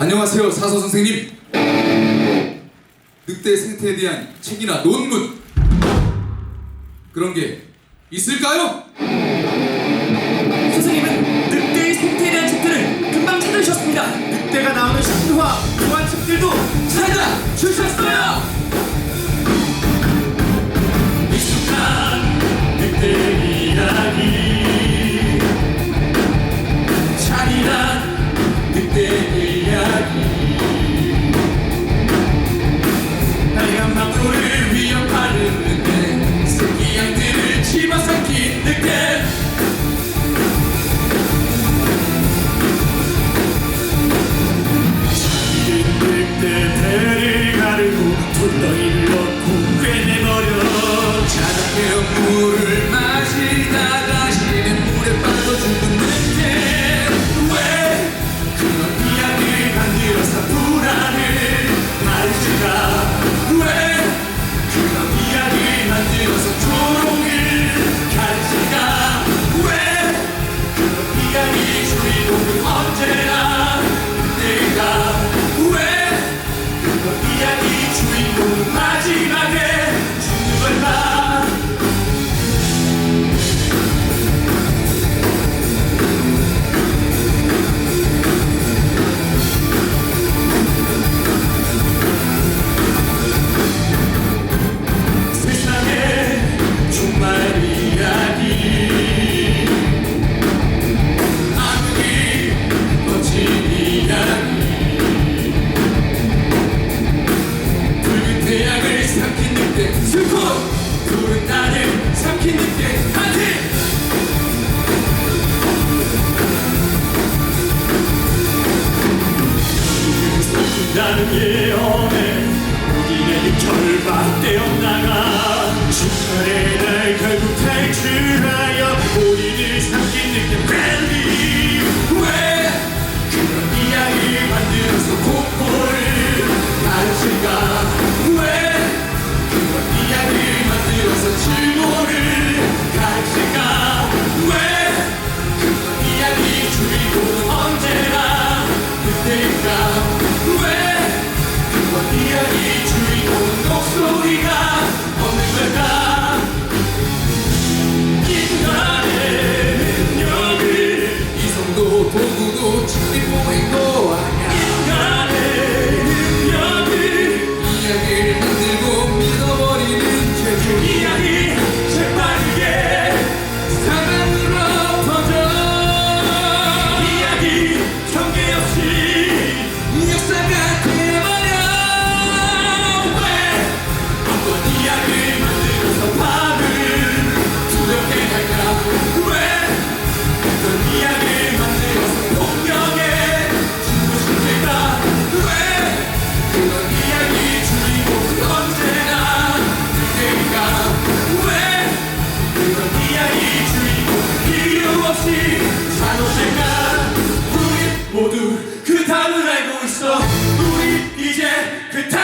안녕하세요 사서 선생님 늑대 생태에 대한 책이나 논문 그런 게 있을까요? 물을 마시다. 푸른 나를 삼키는 게 한팀 나는 예언에 우리의 결박되어 나가 주의 Daddy. 그 답을 알고 있어 우리 이제 그 답.